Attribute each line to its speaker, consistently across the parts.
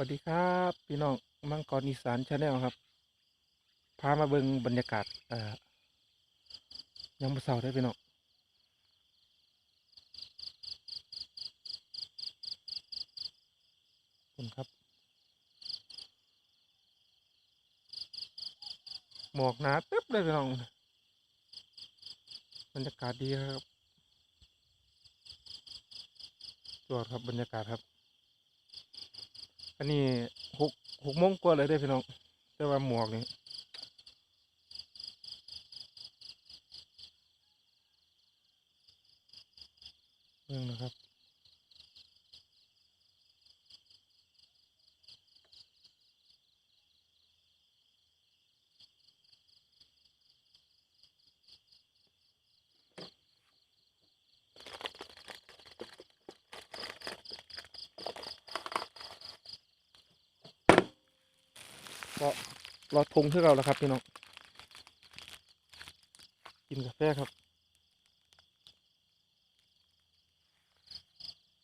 Speaker 1: วัสดีครับพี่น้องมังกรอีสานชาแนลครับ พามาเบิ่งบรรยากาศยังบ่เศร้าได้พี่น้องขอบคุณครับ หมอกหนาตึ๊บเลยพี่น้อง บรรยากาศดีครับจอดครับบรรยากาศครับ อันนี้หกหกโมงกว่าเลยได้พี่น้อง แต่ว่าหมวกนี่เรื่องนะครับ ก็รอทงให้เราแล้วครับพี่น้องกินกาแฟครับ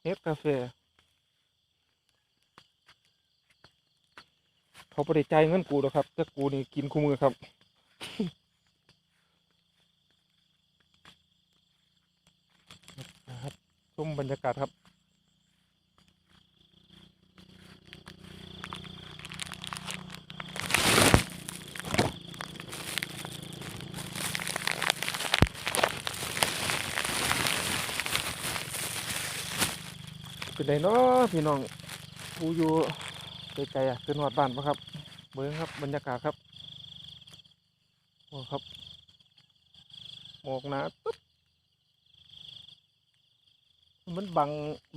Speaker 1: เนสกาแฟเขาบริใจายเงินกูหรอครับแต่กูนี่กินคู่มือครับนะครับชมบรรยากาศครับ เป็นไดเนาะพี่น้องผู้อยู่ไกลๆอะเป็นหอดบ้านปะครับเบิ้งครับบรรยากาศครับโอ้ครับหมอกหนาตึ๊บมันบัง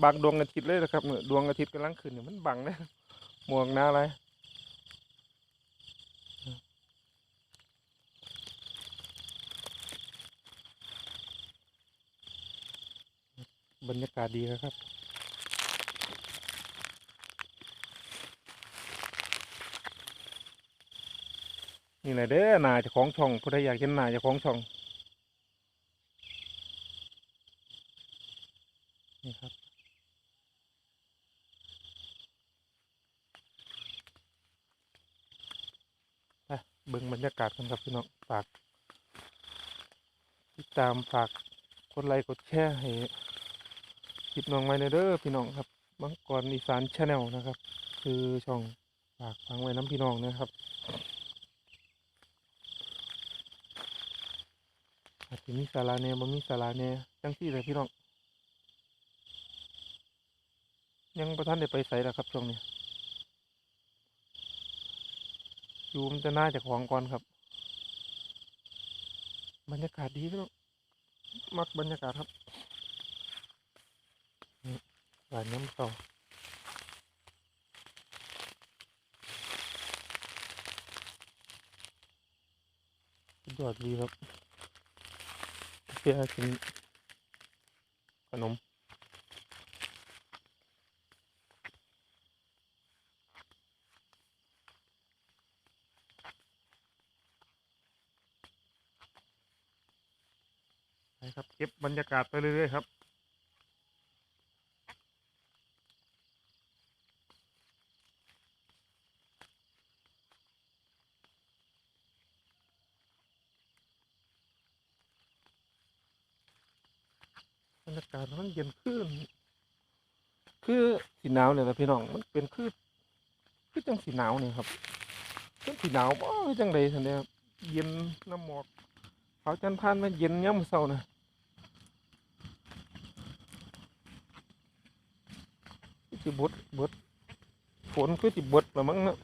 Speaker 1: บังดวงอาทิตย์เลยนะครับเนี่ยดวงอาทิตย์กำลังขึ้นเนี่ยมันบังนะหมอกหนาอะไรบรรยากาศดีครับ นี่แหละเด้อนาจะของช่องผู้ใดอยากเห็นนาจะของช่องนี่ครับไปเบิ่งบรรยากาศกันครับพี่น้องฝากติดตามฝากกดไลค์กดแชร์ให้คลิปน้องไว้ในเด้อพี่น้องครับมังกรอีสานชาแนลนะครับ คือช่องฝากฟังไว้น้ำพี่น้องนะครับ อาจจะมีสาราแน่บ่มีสาราแน่จังซี่เลยพี่น้อง ยังประท่านได้ไปใส่ล้วครับช่วงนี้อยู่มันจะน่าจะของก่อนครับ บรรยากาศดีพี่น้องมักบรรยากาศครับนี่ร้านน้ำต่าสุดยอดดีครับ พื่อกินขนมไปครับเก็บบรรยากาศไปเรื่อยๆครับ รยากาศมันเย็นขึ้น คือสีหนาวเลยนะพี่น้อง มันเป็นคือคือจังสีหนาวเนี่ยครับเป็นสีหนาวบ่จังใดสันเดียบเย็นน้ำหมอกเขาจันทร์พานมันเย็นย่ำเศร้านะคือสิบดบดฝนคือสิบดละมั้งนะ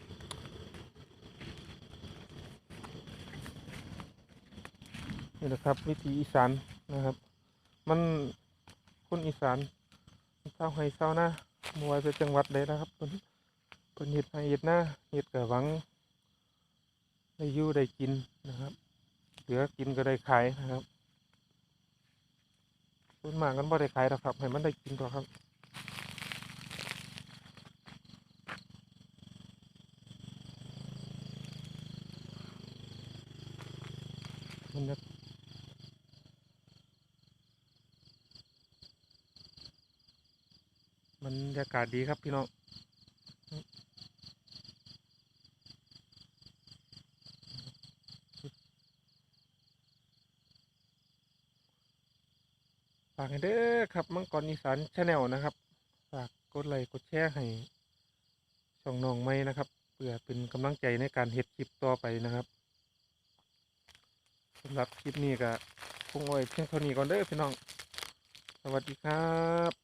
Speaker 1: นี่แหละครับ วิถีอีสานนะครับ มัน คนอีสานเศร้าให้เศร้าหน้ามวานเป็นจังหวัดเลยนะครับเพิ่นเพิ่นเฮ็ดให้เฮ็ดหน้าเฮ็ดกะหวังได้ยู่ได้กินนะครับ เหลือกินก็ได้ขายนะครับส่วนมากกันบ่ได้ขายหรอกครับให้มันได้กินต่อครับมันจะบร รยากาศดีครับพี่น้องฝากเด้อครับมังกรอีสานชาแนลนะครับ ฝากกดไลค์กดแชร์ให้ช่องน้องไม้นะครับเพื่อเป็นกำลังใจในการเฮ็ดคลิปต่อไปนะครับสำหรับคลิปนี้ก็คงอไว้เพียงเท่านี้ก่อนเด้อพี่น้อง สวัสดีครับ